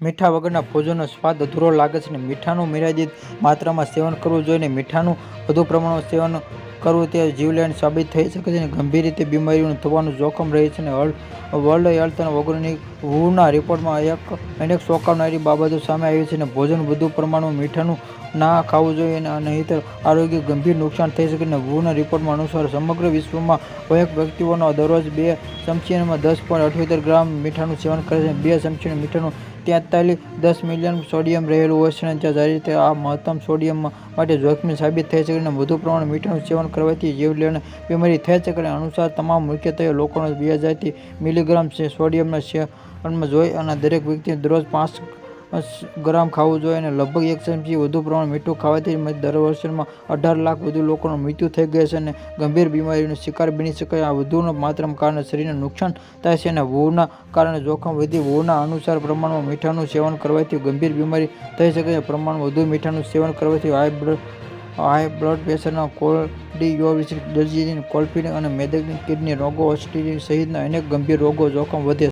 મીઠા વગરના ભોજનનો સ્વાદ અધૂરો લાગે છે અને મીઠાનું મર્યાદિત માત્રામાં સેવન કરવું જોઈએ અને મીઠાનું વધુ પ્રમાણમાં સેવન કરવું તે જીવલેણ સાબિત થઈ શકે છે અને ગંભીર રીતે બીમારીઓનું થવાનું જોખમ રહે છે અને વર્લ્ડ હેલ્થ વગરની હુના રિપોર્ટમાં એક, અનેક ચોંકાવનારી બાબતો સામે આવી છે અને ભોજન વધુ પ્રમાણમાં મીઠાનું ના ખાવું જોઈએ અને નહીંતર આરોગ્ય ગંભીર નુકસાન થઈ શકે અને વુના રિપોર્ટમાં અનુસાર સમગ્ર વિશ્વમાં એક વ્યક્તિઓનો દરરોજ બે ચમચીમાં દસ પોઈન્ટ અઠ્યોતેર ગ્રામ મીઠાનું સેવન કરે છે. બે ચમચીનું મીઠાનું તેતાલીસ, દસ મિલિયન સોડિયમ રહેલું હોય છે અને જે રીતે આ મહત્તમ સોડિયમ માટે જોખમી સાબિત થઈ શકે અને વધુ પ્રમાણમાં મીઠાનું સેવન કરવાથી જીવલેણ બીમારી થઈ શકે છે. અનુસાર, તમામ મુખ્યત્વે લોકોને બે હજારથી મિલીગ્રામ સોડિયમના સેવનમાં જોઈ અને દરેક વ્યક્તિ દરરોજ પાંચ ગ્રામ ખાવું જોઈએ અને લગભગ એક ચમચી વધુ પ્રમાણમાં મીઠું ખાવાથી દર વર્ષમાં અઢાર લાખ વધુ લોકોનું મૃત્યુ થઈ ગયા છે અને ગંભીર બીમારીનો શિકાર બની શકે આ વધુનો માત્રામાં કારણે શરીરને નુકસાન થાય છે અને વહુના કારણે જોખમ વધી. વહુના અનુસાર પ્રમાણમાં મીઠાનું સેવન કરવાથી ગંભીર બીમારી થઈ શકે છે. પ્રમાણમાં વધુ મીઠાનું સેવન કરવાથી હાઈ બ્લડ હાઈ બ્લડ પ્રેશરના કાર્ડિયોવેસ્ક્યુલર ડિઝીઝ કોલપિન અને મેદકની કિડની રોગો ઓસ્ટિટી સહિતના અનેક ગંભીર રોગો જોખમ વધે